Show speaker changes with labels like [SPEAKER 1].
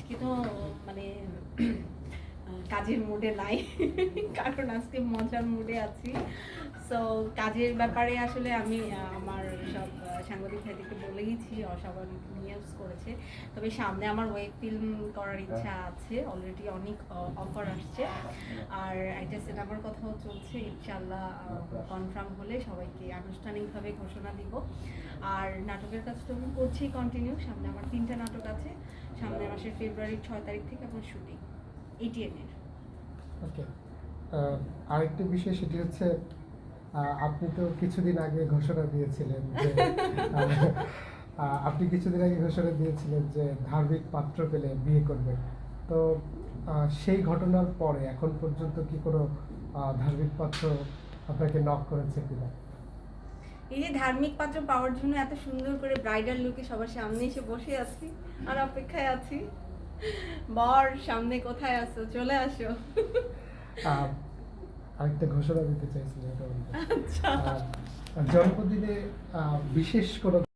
[SPEAKER 1] আজকে তো মানে কাজের মুডে নাই কারণ আজকে মজার মুডে আছি। সো কাজের ব্যাপারে আসলে আমি আমার সব সাংবাদিক ভাইদেরকে বলে গেছি অস্বাভাবিক নিউজ করেছে। তবে সামনে আমার ওয়েব ফিল্ম করার ইচ্ছা আছে অলরেডি অনেক অফার আসছে। আর একটা সিনেমার কথাও চলছে ইনশাল্লাহ কনফার্ম হলে সবাইকে আনুষ্ঠানিকভাবে ঘোষণা দিব। আর নাটকের কাজ তো আমি করছি কন্টিনিউ সামনে আমার তিনটা নাটক আছে। সামনের মাসের ফেব্রুয়ারির ছয় তারিখ থেকে আমার শুটিং এর।
[SPEAKER 2] ওকে আরেকটি বিষয় সেটি হচ্ছে আপনি তো কিছুদিন আগে ঘোষণা দিয়েছিলেন যে আপনি কিছুদিন আগে ঘোষণা দিয়েছিলেন যে ধার্মিক পাত্র পেলে বিয়ে করবেন। তো সেই ঘটনার পরে এখন পর্যন্ত কি কোনো ধার্মিক পাত্র আপনাকে নক করেছে কিনা?
[SPEAKER 1] এই যে ধার্মিক পাত্র পাওয়ার জন্য এত সুন্দর করে ব্রাইডাল লুকে সবার সামনে এসে বসে আছি আর অপেক্ষায় আছি। বর সামনে কোথায় আছো? চলে আসো।
[SPEAKER 2] আরেকটা ঘোষণা দিতে চাইছি এটা বলতে।
[SPEAKER 1] আচ্ছা
[SPEAKER 2] জন্মদিনে বিশেষ কোনো